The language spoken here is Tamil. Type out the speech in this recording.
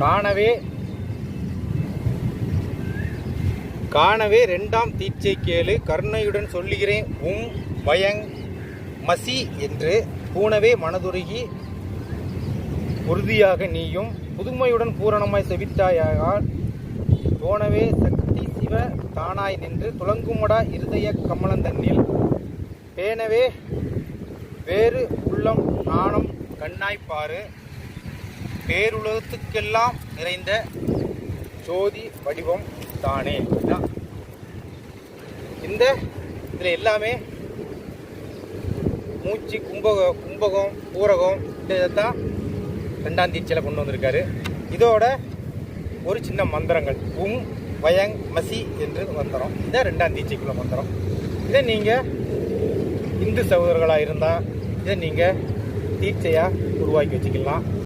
காணவே காணவே ரெண்டாம் தீட்சை கேளு. கருணையுடன் சொல்லுகிறேன் உம் பயங் மசி என்று பூனவே மனதுருகி உறுதியாக நீயும் புதுமையுடன் பூரணமாய் செவித்தாயால் போனவே சக்தி சிவ தானாய் நின்று துளங்குமடா இருதய கமலந்தன்னில். பேணவே வேறு உள்ளம் நாணம் கண்ணாய்ப்பாறு பேருலகத்துக்கெல்லாம் நிறைந்த ஜோதி வடிவம் தானே. இந்த இதில் எல்லாமே மூச்சு கும்பகம் கும்பகம் பூரகம் இந்த இதைத்தான் ரெண்டாம் தீட்சையில் கொண்டு வந்திருக்காரு. இதோட ஒரு சின்ன மந்திரங்கள். உம் வயங் மசி என்று மந்திரம். இந்த ரெண்டாம் தீட்சைக்குள்ள மந்திரம். இதை நீங்கள் இந்து சகோதரர்களாக இருந்தால் இதை நீங்கள் தீட்சையாக உருவாக்கி வச்சுக்கலாம்.